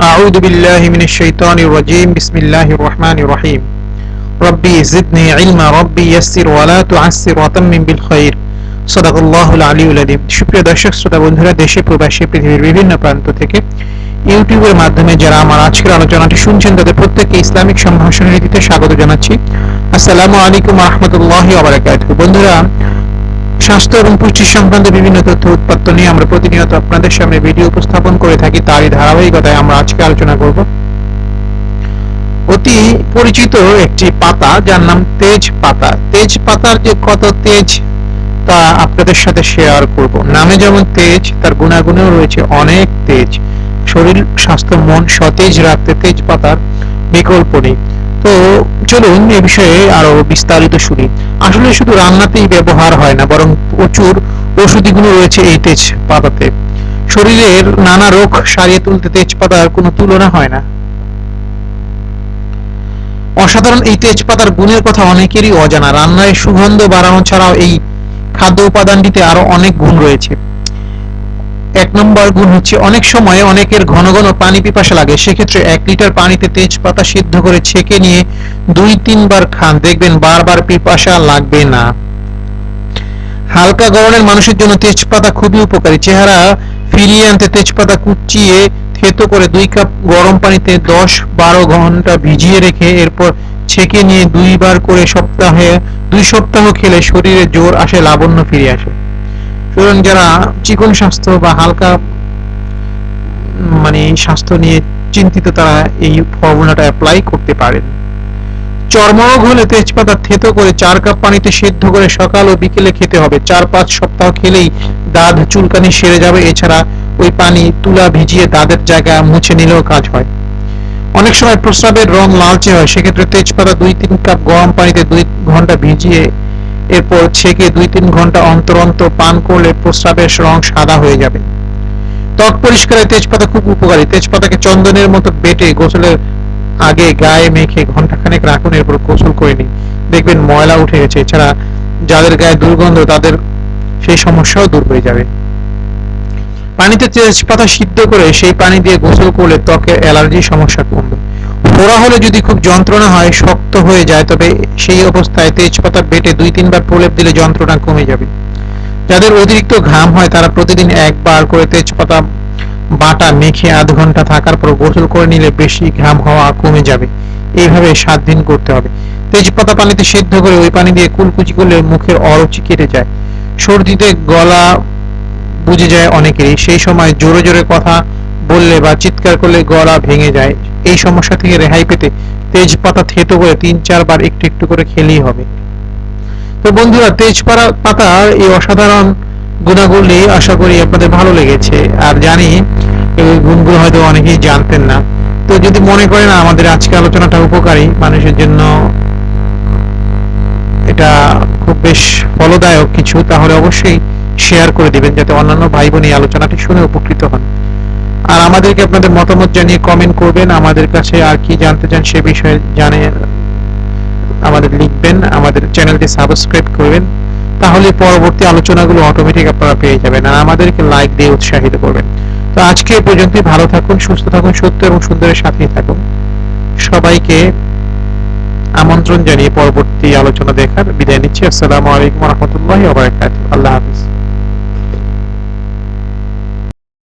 أعوذ بالله من الشيطان الرجيم بسم الله الرحمن الرحيم ربي زدني علما ربي يسر ولا تعسر وتمم بالخير صدق الله العلي العظيم সুপ্রিয় দর্শক শ্রোতা বন্ধুরা দেশে প্রবাসী পৃথিবীর বিভিন্ন প্রান্ত থেকে ইউটিউবের মাধ্যমে যারা আমার আজকের আলোচনাটি শুনছেন তাদের প্রত্যেককে ইসলামিক সম্ভাষণ নীতিতে স্বাগত জানাচ্ছি আসসালামু আলাইকুম রহমতুল্লাহ আবরাকাতুহু বন্ধুরা স্বাস্থ্য এবং পুষ্টি সংক্রান্ত বিভিন্ন তথ্য উৎপাত্ত নিয়ে আমরা প্রতিনিয়ত আপনাদের সামনে ভিডিও উপস্থাপন করে থাকি, তারই ধারাবাহিকতায় আমরা আজকে আলোচনা করব। অতি পরিচিত একটি পাতা, যার নাম তেজ পাতা তেজ পাতার যে কত তেজ, তা আপনাদের সাথে শেয়ার করব। নামে যেমন তেজ, তার গুণাগুণেও রয়েছে অনেক তেজ। শরীর, স্বাস্থ্য, মন সতেজ রাখতে তেজ পাতার বিকল্প নেই। তো চলুন এ বিষয়ে আরও বিস্তারিত শুনি। আসলে শুধু রান্নাতেই ব্যবহার হয় না, বরং প্রচুর ঔষধি গুণ রয়েছে এই তেজ পাতাতে শরীরের নানা রোগ সারিয়ে তুলতে তেজপাতার কোনো তুলনা হয় না। অসাধারণ এই তেজপাতার গুণের কথা অনেকেরই অজানা। রান্নায় সুগন্ধ বাড়ানো ছাড়াও এই খাদ্য উপাদানটিতে আরও অনেক গুণ রয়েছে। এক নম্বর গুণ হচ্ছে অনেক সময় অনেকের ঘন ঘন পানি পিপাসা লাগে। সেক্ষেত্রে এক লিটার পানিতে তেজপাতা সিদ্ধ করে ছেঁকে নিয়ে দুই, তিনবার খান। দেখবেন বারবার পিপাসা লাগবে না। হালকা গরনের মানুষের জন্য তেজপাতা খুবই উপকারী। চেহারা ফিরিয়ে আনতে তেজপাতা কুচিয়ে থেতো করে দুই কাপ গরম পানিতে দশ, বারো ঘণ্টা ভিজিয়ে রেখে এরপর ছেঁকে নিয়ে দুইবার করে সপ্তাহে, দুই সপ্তাহ খেলে শরীরে জোর আসে, লাবণ্য ফিরে আসে। সুতরাং যারা চিকন স্বাস্থ্য বা হালকা মানে স্বাস্থ্য নিয়ে চিন্তিত, তারা এই ফর্মুলাটা অ্যাপ্লাই করতে পারেন। চর্মরোগ হলে তেজপাতা থেতো করে চার কাপ পানিতে সেদ্ধ করে সকাল ও বিকেলে খেতে হবে। চার পাঁচ সপ্তাহ খেলেই দাঁত চুলকানি সেরে যাবে। এছাড়া ওই পানি তুলা ভিজিয়ে দাঁতের জায়গা মুছে নিলেও কাজ হয়। অনেক সময় প্রস্রাবের রং লালচে হয়। সেক্ষেত্রে তেজপাতা দুই তিন কাপ গরম পানিতে দুই ঘণ্টা ভিজিয়ে এরপর ছেঁকে দুই তিন ঘণ্টা অন্তর অন্তর পান করলে প্রস্রাবের রং সাদা হয়ে যাবে। ত্বক পরিষ্কারে তেজপাতা খুব উপকারী। তেজপাতাকে চন্দনের মতো বেটে গোসলের আগে গায়ে মেখে ঘন্টাখানেক রাখুন, এরপর গোসল করে নিন। দেখবেন ময়লা উঠে গেছে। এছাড়া যাদের গায়ে দুর্গন্ধ, তাদের সেই সমস্যাও দূর হয়ে যাবে। পানিতে তেজপাতা সিদ্ধ করে সেই পানি দিয়ে গোসল করলে ত্বকের অ্যালার্জি সমস্যা কমবে। ফোড়া হলে যদি খুব যন্ত্রণা হয়, শক্ত হয়ে যায়, তবে সেই অবস্থায় তেজপাতা বেটে দুই তিনবার প্রলেপ দিলে যন্ত্রণা কমে যাবে। যাদের অতিরিক্ত ঘাম হয়, তারা প্রতিদিন একবার করে তেজপাতা বাটা মেখে আধ ঘণ্টা থাকার পর গোসল করে নিলে বেশি ঘাম হওয়া কমে যাবে। এইভাবে সাত দিন করতে হবে। তেজপাতা পানিতে সিদ্ধ করে ওই পানি দিয়ে কুলকুচি করলে মুখের অরুচি কেটে যায়। সর্দিতে গলা বুঝে যায় অনেকেরই। সেই সময় জোরে জোরে কথা বললে বা চিৎকার করলে গলা ভেঙে যায়। এই সমস্যা থেকে রেহাই পেতে তেজপাতা, থেতো করে তিন, চারবার একটু একটু করে খেলেই হবে। তো বন্ধুরা, তেজপাতা পাতার এই অসাধারণ গুণাগুলি আশা করি আপনাদের ভালো লেগেছে। আর জানি এই গুণগুলো হয়তো অনেকেই জানতেন না। তো যদি মনে করেন আমাদের আজকে আলোচনাটা উপকারী, মানুষের জন্য এটা খুব বেশ ফলদায়ক কিছু, তাহলে অবশ্যই শেয়ার করে দিবেন, যাতে অন্যান্য ভাই বোন এই আলোচনাটি শুনে উপকৃত হন। আমাদেরকে আপনাদের মতামত জানিয়ে কমেন্ট করবেন। আমাদের কাছে আর কি জানতে চান সে বিষয়ে জানে আমাদের লিখবেন। আমাদের চ্যানেলটি সাবস্ক্রাইব করবেন। তাহলে পরবর্তী আলোচনাগুলো অটোমেটিক আপনারা পেয়ে যাবেন আর আমাদেরকে লাইক দিয়ে উৎসাহিত করবেন। তো আজকে এ পর্যন্তই। ভালো থাকুন, সুস্থ থাকুন, সত্য এবং সুন্দরের সাথেই থাকুন। সবাইকে আমন্ত্রণ জানিয়ে পরবর্তী আলোচনা দেখার বিদায় নিচ্ছি। আসসালামু আলাইকুম রহমতুল্লাহ আল্লাহ হাফিজ।